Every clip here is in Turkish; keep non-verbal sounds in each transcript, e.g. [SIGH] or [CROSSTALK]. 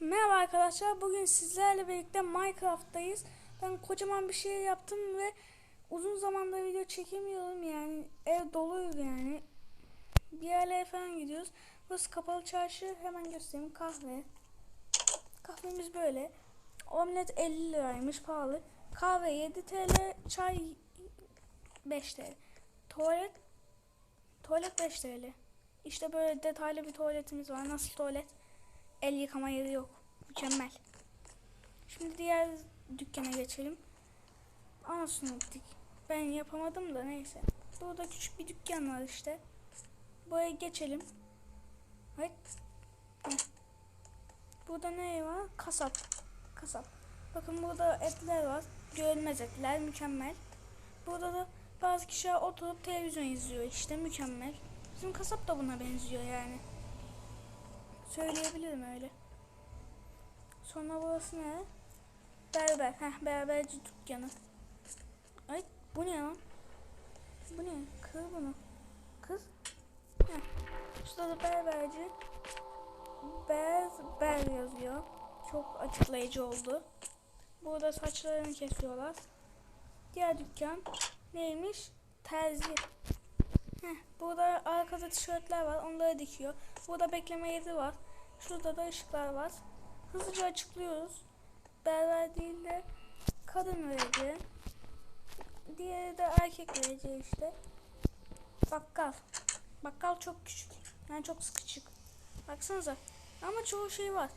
Merhaba arkadaşlar. Bugün sizlerle birlikte Minecraft'tayız. Ben kocaman bir şey yaptım ve uzun zamandır video çekemiyorum yani. Ev doluydu yani. Bir yerlere falan gidiyoruz. Burası kapalı çarşı. Hemen göstereyim. Kahve. Kahvemiz böyle. Omlet 50 liraymış pahalı. Kahve 7 TL. Çay 5 TL. Tuvalet Tuvalet 5 TL. İşte böyle detaylı bir tuvaletimiz var. Nasıl tuvalet? El yıkama yeri yok. Mükemmel. Şimdi diğer dükkana geçelim. Anasını optik. Ben yapamadım da neyse. Burada küçük bir dükkan var işte. Buraya geçelim. Evet. Burada ne var? Kasap. Kasap. Bakın burada etler var. Görülmez etler. Mükemmel. Burada da bazı kişiler oturup televizyon izliyor işte. Mükemmel. Bizim kasap da buna benziyor yani. Söyleyebilirim öyle. Sonra burası ne? Berber. Heh berberci dükkanı. Ay bu ne lan? Bu ne? Kız bunu. Kız. Heh. Şurada da berberci. Berber yazıyor. Çok açıklayıcı oldu. Burada saçlarını kesiyorlar. Diğer dükkan neymiş? Terzi. Heh, burada arkada tişörtler var. Onları dikiyor. Burada bekleme yeri var. Şurada da ışıklar var. Hızlıca açıklıyoruz. Berber değil de kadın vereceği. Diğeri de erkek vereceği işte. Bakkal. Bakkal çok küçük. Yani çok sıkışık. Baksanıza. Ama çoğu şey var.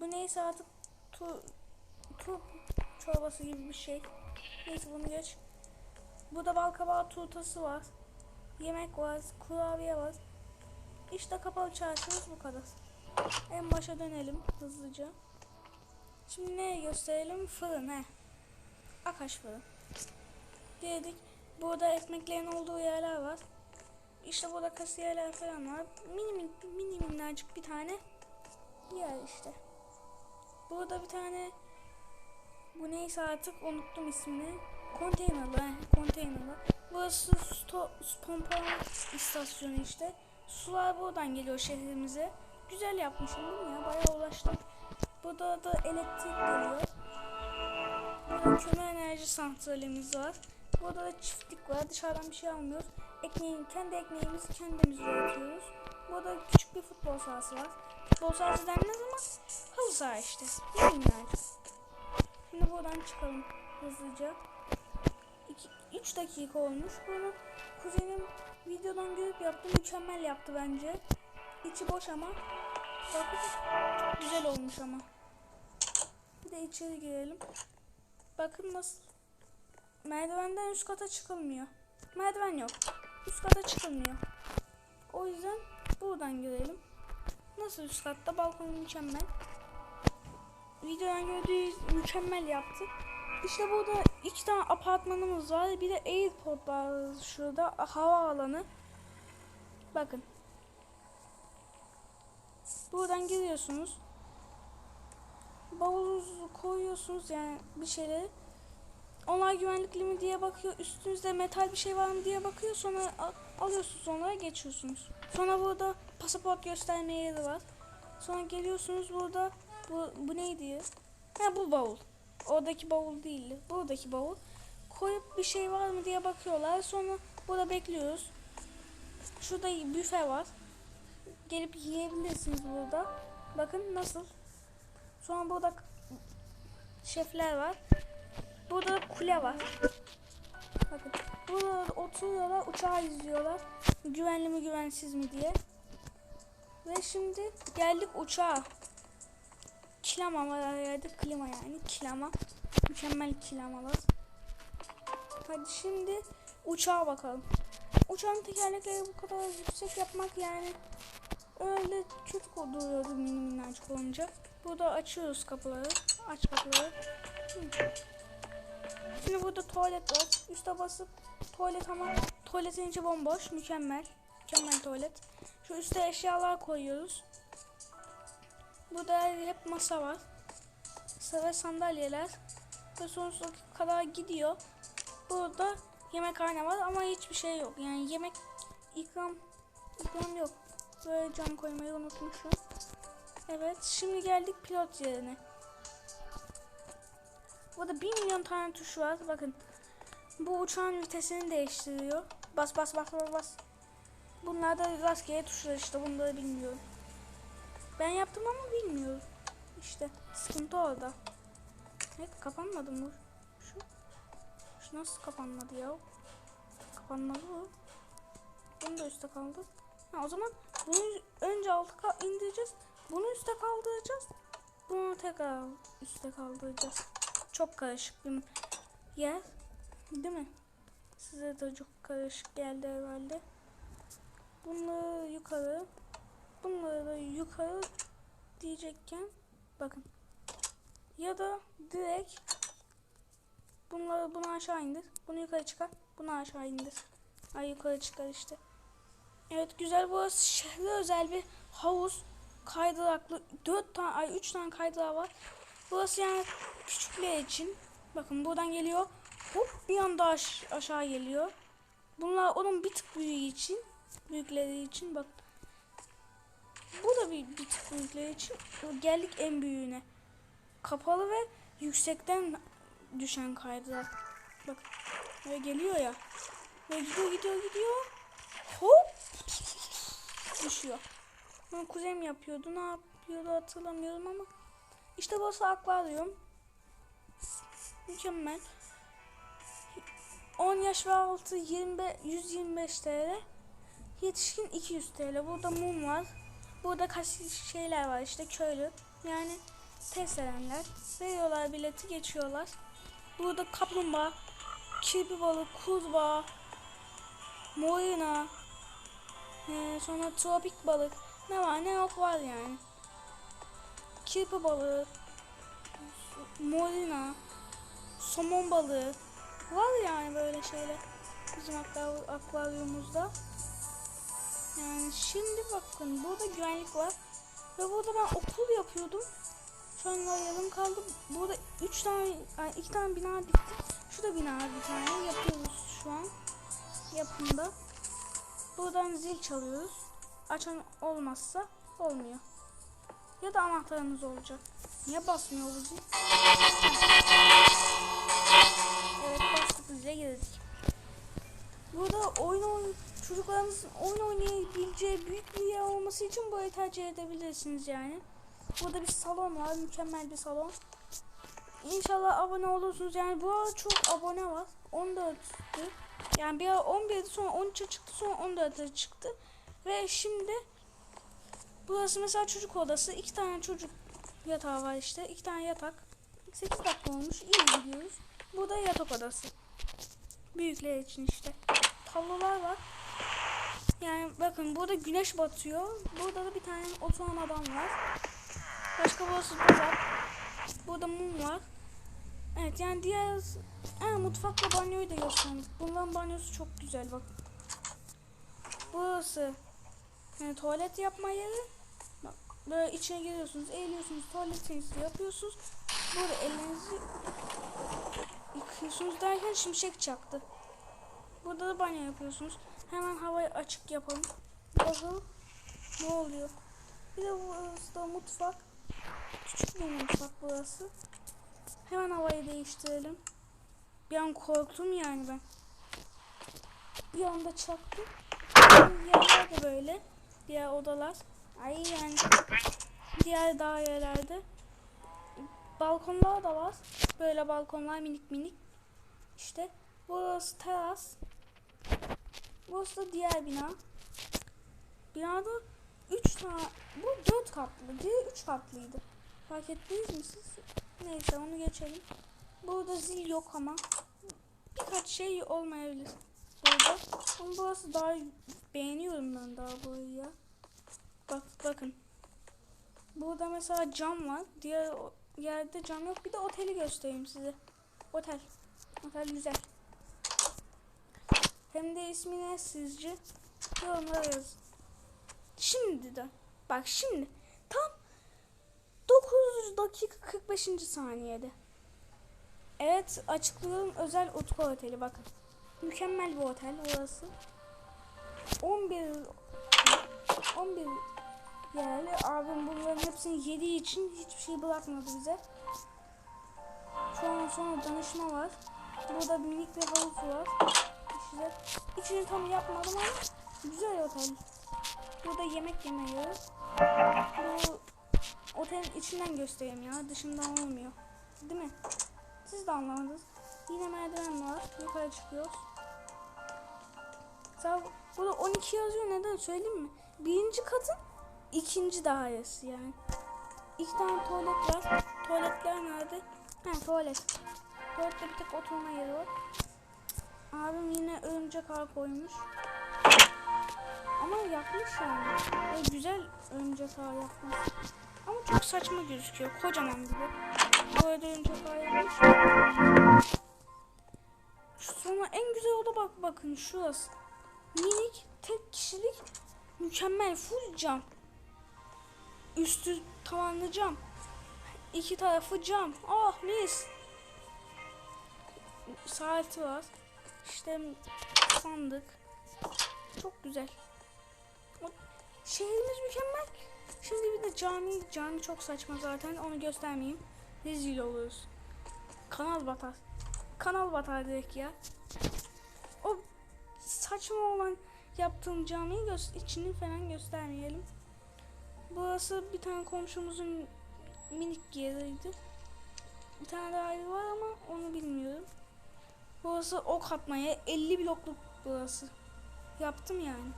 Bu neyse artık tu, tu çorbası gibi bir şey. Neyse bunu geç. Burada bal kabağı turtası var. Yemek var, kurabiye var. İşte kapalı çarşımız bu kadar. En başa dönelim hızlıca. Şimdi neye gösterelim? Fırın he. Akaş fırın. Dedik. Burada ekmeklerin olduğu yerler var. İşte burada kasiyerler falan var. Mini mini, minnacık bir tane yer işte. Burada bir tane bu neyse artık unuttum ismini. Konteynerler, he, konteynerler. Burası sto, pompa istasyonu işte. Sular buradan geliyor şehrimize. Güzel yapmışım değil mi ya? Bayağı ulaştım. Burada da elektrik geliyor. Burada kömür enerji santralimiz var. Burada da çiftlik var. Dışarıdan bir şey almıyoruz. Ekmeğin, kendi ekmeğimizi kendimiz üretiyoruz. Burada küçük bir futbol sahası var. Futbol sahası denmez ama halı saha işte. Minnacık. Şimdi buradan çıkalım hızlıca. 3 dakika olmuş. Bunu kuzenim videodan görüp yaptı. Mükemmel yaptı bence. İçi boş ama. Bakın güzel olmuş ama. Bir de içeri girelim. Bakın nasıl. Merdivenden üst kata çıkılmıyor. Merdiven yok. Üst kata çıkılmıyor. O yüzden buradan girelim. Nasıl üst katta? Balkon mükemmel. Videodan gördüğü mükemmel yaptı. İşte burada iki tane apartmanımız var. Bir de airport var şurada. Hava alanı. Bakın. Buradan giriyorsunuz. Bavulunuzu koyuyorsunuz yani bir şeyleri. Onlar güvenlikli mi diye bakıyor. Üstünüzde metal bir şey var mı diye bakıyor. Sonra alıyorsunuz onlara geçiyorsunuz. Sonra burada pasaport gösterme yeri var. Sonra geliyorsunuz burada bu, bu neydi? Ha bu bavul. Oradaki bavul değil. Buradaki bavul. Koyup bir şey var mı diye bakıyorlar. Sonra burada bekliyoruz. Şurada büfe var. Gelip yiyebilirsiniz burada. Bakın nasıl. Sonra burada şefler var. Burada kule var. Bakın. Burada oturuyorlar, uçağı izliyorlar. Güvenli mi güvensiz mi diye. Ve şimdi geldik uçağa. Kilama var arada. Klima yani. Kilama. Mükemmel kilamalar. Hadi şimdi uçağa bakalım. Uçağın tekerlekleri bu kadar yüksek yapmak yani öyle kötü duruyordu mini minnacık olunca. Burada açıyoruz kapıları. Aç kapıları. Şimdi burada tuvalet var. Üste basıp tuvalet ama tuvaletin içi bomboş. Mükemmel. Mükemmel tuvalet. Şu üstte eşyalar koyuyoruz. Burada hep masa var. Ve sandalyeler. Ve sonsuza kadar gidiyor. Burada yemekhane var ama hiçbir şey yok. Yani yemek ikram ikram yok. Böyle cam koymayı unutmuşum. Evet şimdi geldik pilot yerine. Burada 1 milyon tane tuş var. Bakın. Bu uçağın vitesini değiştiriyor. Bas bas bas bas bas. Bunlar da rastgele tuşlar işte. Bunları bilmiyorum. Ben yaptım ama bilmiyorum. İşte sıkıntı orada. Evet kapanmadı mı? Şu. Şu nasıl kapanmadı ya? Kapanmadı bu. Bunu da üstte kaldı. Ha, o zaman bunu önce altı indireceğiz. Bunu üstte kaldıracağız. Bunu tekrar üstte kaldıracağız. Çok karışık bir yer. Değil mi? Size de çok karışık geldi herhalde. Bunları yukarı. Bunları da yukarı diyecekken bakın. Ya da direkt bunları bunu aşağı indir. Bunu yukarı çıkar. Bunu aşağı indir. Ay yukarı çıkar işte. Evet güzel burası şehre özel bir havuz. Kaydıraklı 4 tane ay 3 tane kaydırağı var. Burası yani küçükler için. Bakın buradan geliyor. Hop bir anda aş- aşağı geliyor. Bunlar onun bir tık büyüğü için. Büyükleri için bak. Bu da bir, büyükleri için. Geldik en büyüğüne. Kapalı ve yüksekten düşen kaydırak. Bak. Böyle geliyor ya. Ve gidiyor gidiyor gidiyor. Hop. Düşüyor. Bunu kuzenim yapıyordu. Ne yapıyordu hatırlamıyorum ama. İşte burası akvaryum. Mükemmel. 10 yaş ve altı 25, 125 TL. Yetişkin 200 TL. Burada mum var. Burada kaç şeyler var işte köylü. Yani test edenler. Veriyorlar bileti geçiyorlar. Burada kaplumbağa, kirpi balık, kurbağa, morina, ee, sonra tropik balık. Ne var ne yok var yani. Kirpi balığı, morina, somon balığı. Var yani böyle şeyler. Bizim akva- akvaryumumuzda. Yani şimdi bakın burada güvenlik var. Ve burada ben okul yapıyordum. Şu an yarım kaldı. Burada üç tane, yani iki tane bina diktik. Şu da bina bir tane yapıyoruz şu an. Yapımda. Buradan zil çalıyoruz. Açan olmazsa olmuyor. Ya da anahtarınız olacak. Niye basmıyor bu zil? Evet bastık zile girdik. Burada oyun oyun çocuklarınızın oyun oynayabileceği büyük bir yer olması için burayı tercih edebilirsiniz yani. Burada bir salon var. Mükemmel bir salon. İnşallah abone olursunuz. Yani bu arada çok abone var. 14'tü. Yani bir ara 11'di sonra 13'e çıktı sonra 14'e çıktı. Ve şimdi burası mesela çocuk odası. iki tane çocuk yatağı var işte. iki tane yatak. 8 dakika olmuş. İyi gidiyoruz. Burada yatak odası. Büyükler için işte. Tablolar var. Yani bakın burada güneş batıyor. Burada da bir tane oturan adam var. Başka burası pazar. Burada mum var. Evet yani diğer ha, mutfakla banyoyu da göstermiş. Bunların banyosu çok güzel bak. Burası yani tuvalet yapma yeri. Bak, böyle içine giriyorsunuz, eğiliyorsunuz, tuvaletinizi yapıyorsunuz. Burada ellerinizi yıkıyorsunuz derken şimşek çaktı. Burada da banyo yapıyorsunuz. Hemen havayı açık yapalım. Bakalım ne oluyor. Bir de burası da mutfak. Küçük bir mutfak burası. Hemen havayı değiştirelim. Bir an korktum yani ben. Bir anda çaktım. Yerler de böyle. Diğer odalar. Ay yani. Diğer dairelerde. Balkonlar da var. Böyle balkonlar minik minik. İşte burası teras. Burası da diğer bina. Binada 3 tane, bu 4 katlı, diğer 3 katlıydı. Fark ettiniz mi siz? Neyse onu geçelim. Burada zil yok ama birkaç şey olmayabilir burada. Ama burası daha beğeniyorum ben daha burayı ya. Bak bakın. Burada mesela cam var. Diğer yerde cam yok. Bir de oteli göstereyim size. Otel. Otel güzel. Hem de ismi ne sizce? Yorumlara yazın. Şimdi de. Bak şimdi. Tam 9 dakika 45. saniyede. Evet açıklıyorum özel Utku Oteli bakın. Mükemmel bir otel burası. 11 11 yerli. Abim bunların hepsini yediği için hiçbir şey bırakmadı bize. Şu an sonra danışma var. Burada minik bir havuz var. İşte içini tam yapmadım ama güzel otel. Burada yemek yemeyi. Bu otelin içinden göstereyim ya. Dışından olmuyor. Değil mi? Siz de anlamadınız. Yine merdiven var. Yukarı çıkıyoruz. Sağ, burada 12 yazıyor. Neden söyleyeyim mi? Birinci katın ikinci dairesi yani. İki tane tuvalet var. Tuvaletler nerede? Ha tuvalet. Tuvalette bir tek oturma yeri var. Abim yine örümcek ağ koymuş. Ama yapmış yani. Böyle güzel örümcek ağ yapmış. Ama çok saçma gözüküyor. Kocaman gibi. Böyle örümcek ağ yapmış. Sonra en güzel oda bak bakın şurası. Minik tek kişilik mükemmel full cam. Üstü tavanlı cam. İki tarafı cam. Oh mis. Saati var. İşte sandık. Çok güzel. Şehrimiz mükemmel. Şimdi bir de cami. Cami çok saçma zaten. Onu göstermeyeyim. Rezil oluruz. Kanal batar. Kanal batar direkt ya. O saçma olan yaptığım camiyi göz içini falan göstermeyelim. Burası bir tane komşumuzun minik yeriydi. Bir tane daha evi var ama onu bilmiyorum. Burası ok atmaya 50 blokluk burası. Yaptım yani.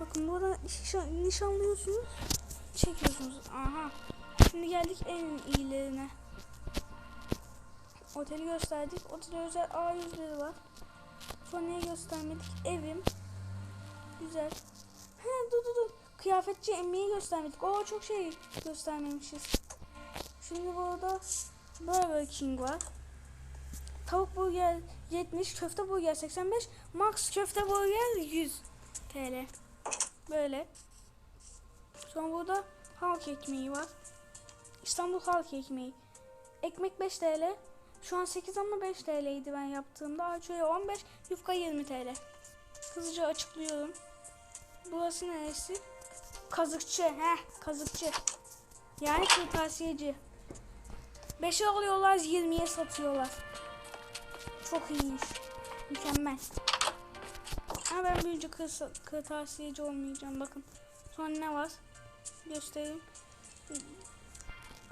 Bakın burada nişan, nişanlıyorsunuz. Çekiyorsunuz. Aha. Şimdi geldik en iyilerine. Oteli gösterdik. Otele özel A100'leri var. Sonra göstermedik? Evim. Güzel. He dur dur dur. Kıyafetçi emmiyi göstermedik. Oo çok şey göstermemişiz. Şimdi burada Burger King var. Tavuk burger 70, köfte burger 85, max köfte burger 100 TL. Böyle. Sonra burada halk ekmeği var. İstanbul halk ekmeği. Ekmek 5 TL. Şu an 8 ama 5 TL'ydi ben yaptığımda. Açıyor 15, yufka 20 TL. Hızlıca açıklıyorum. Burası neresi? Kazıkçı. Heh, kazıkçı. Yani kırtasiyeci. 5'e alıyorlar, 20'ye satıyorlar. Çok iyiymiş. Mükemmel. Ama ben kır, kırtasiyeci olmayacağım. Bakın. Sonra ne var? Göstereyim.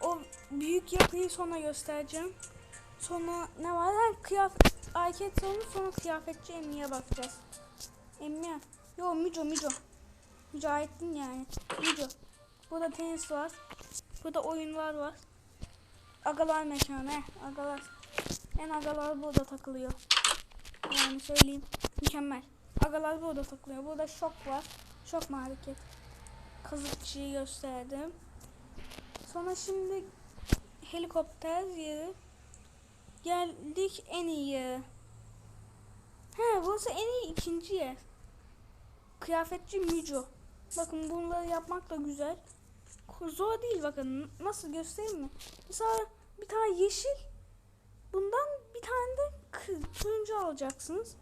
O büyük yapıyı sonra göstereceğim. Sonra ne var? Ha, kıyafet, hareket salonu sonra kıyafetçi emmiye bakacağız. Emmiye. Yo Müco Müco. Mücahittin yani. Müco. Burada tenis var. Burada oyunlar var. Agalar mekanı. Agalar. En agalar burada takılıyor. Yani söyleyeyim. Mükemmel. Agalar burada takılıyor. Burada şok var. Şok market. Kazıkçıyı gösterdim. Sonra şimdi helikopter yeri. Geldik en iyi yere. He burası en iyi ikinci yer. Kıyafetçi Müco. Bakın bunları yapmak da güzel. Zor değil bakın. Nasıl göstereyim mi? Mesela bir tane yeşil. Bundan bir tane de turuncu alacaksınız.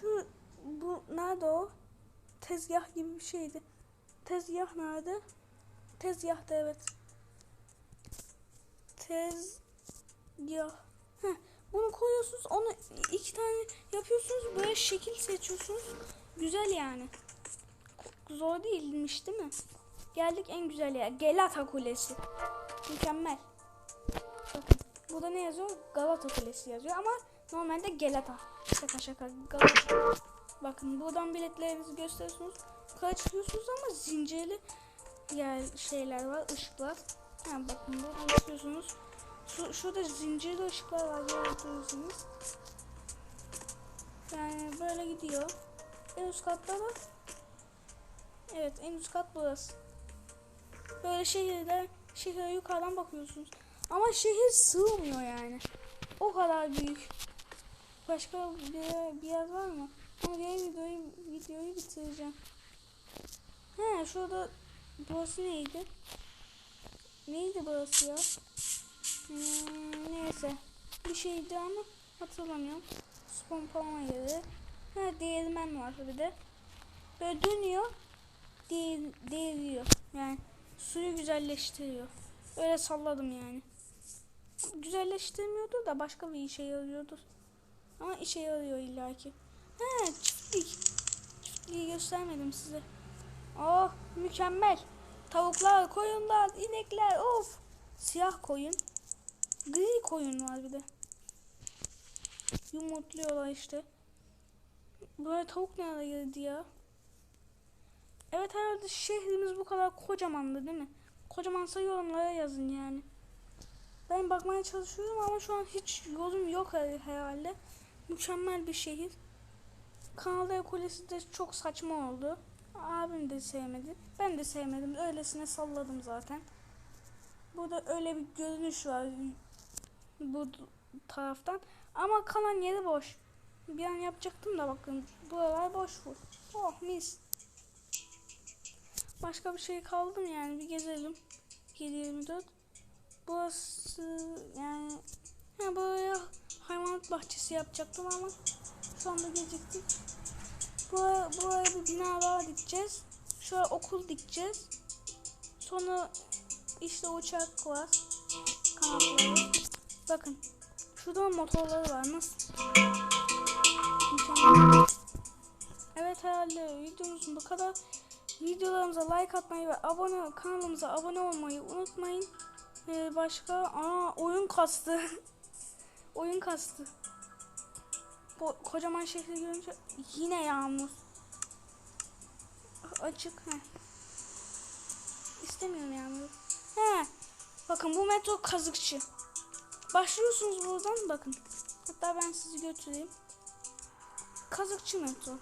Şu bu nerede o? Tezgah gibi bir şeydi. Tezgah nerede? Tezgahta evet. Tezgah. Bunu koyuyorsunuz. Onu iki tane yapıyorsunuz. Böyle şekil seçiyorsunuz. Güzel yani. Zor değilmiş değil mi? Geldik en güzel yer. Galata Kulesi. Mükemmel. Burada ne yazıyor? Galata Kulesi yazıyor ama normalde Galata. Şaka şaka Galata. Bakın buradan biletlerinizi gösteriyorsunuz. Yukarı çıkıyorsunuz ama zincirli yer şeyler var, ışıklar. Ha, bakın buradan çıkıyorsunuz. Şu, şurada zincirli ışıklar var görüyorsunuz. Yani böyle gidiyor. En üst katta da Evet en üst kat burası. Böyle şehirde şehre yukarıdan bakıyorsunuz. Ama şehir sığmıyor yani. O kadar büyük. Başka bir, bir yer var mı? Ama diğer videoyu, videoyu bitireceğim. He şurada burası neydi? Neydi burası ya? Hmm, neyse. Bir şeydi ama hatırlamıyorum. Spompalama yeri. Ha değirmen var bir de. Böyle dönüyor. Değil, değiliyor. Yani Suyu güzelleştiriyor. Öyle salladım yani. Güzelleştirmiyordu da başka bir işe yarıyordu. Ama işe yarıyor illaki. He çiftlik. Çiftliği göstermedim size. Oh mükemmel. Tavuklar, koyunlar, inekler of. Siyah koyun. Gri koyun var bir de. Yumurtluyorlar işte. Böyle tavuk nerede girdi ya? Evet herhalde şehrimiz bu kadar kocamandı değil mi? Kocamansa yorumlara yazın yani. Ben bakmaya çalışıyorum ama şu an hiç yorum yok her- herhalde. Mükemmel bir şehir. Kanal D Kulesi de çok saçma oldu. Abim de sevmedi. Ben de sevmedim. Öylesine salladım zaten. Burada öyle bir görünüş var bu taraftan. Ama kalan yeri boş. Bir an yapacaktım da bakın. Buralar boş bu. Oh mis. Başka bir şey kaldı mı yani? Bir gezelim. 724. Burası yani ha, buraya hayvanat bahçesi yapacaktım ama şu anda geciktik. Buraya, buraya bir bina daha dikeceğiz. Şuraya okul dikeceğiz. Sonra işte uçak var. Kanatları. Bakın. Şurada motorları var. Nasıl? Evet herhalde videomuz bu kadar. Videolarımıza like atmayı ve abone kanalımıza abone olmayı unutmayın. Ee, başka aa oyun kastı. [LAUGHS] oyun kastı. Bu kocaman şehri görünce yine yağmur. Açık he. İstemiyorum yağmuru. He. Bakın bu metro kazıkçı. Başlıyorsunuz buradan bakın. Hatta ben sizi götüreyim. Kazıkçı metro.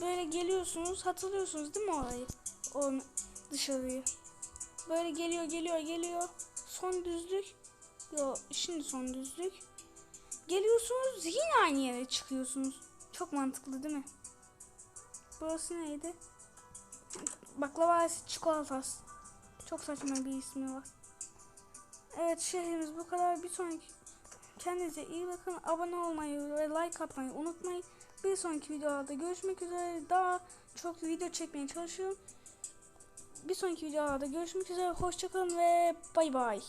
Böyle geliyorsunuz hatırlıyorsunuz değil mi orayı? O dışarıyı. Böyle geliyor geliyor geliyor. Son düzlük. Yo şimdi son düzlük. Geliyorsunuz yine aynı yere çıkıyorsunuz. Çok mantıklı değil mi? Burası neydi? Baklava çikolatası. Çok saçma bir ismi var. Evet şehrimiz bu kadar. Bir sonraki kendinize iyi bakın. Abone olmayı ve like atmayı unutmayın. Bir sonraki videolarda görüşmek üzere. Daha çok video çekmeye çalışıyorum. Bir sonraki videolarda görüşmek üzere. Hoşçakalın ve bay bay.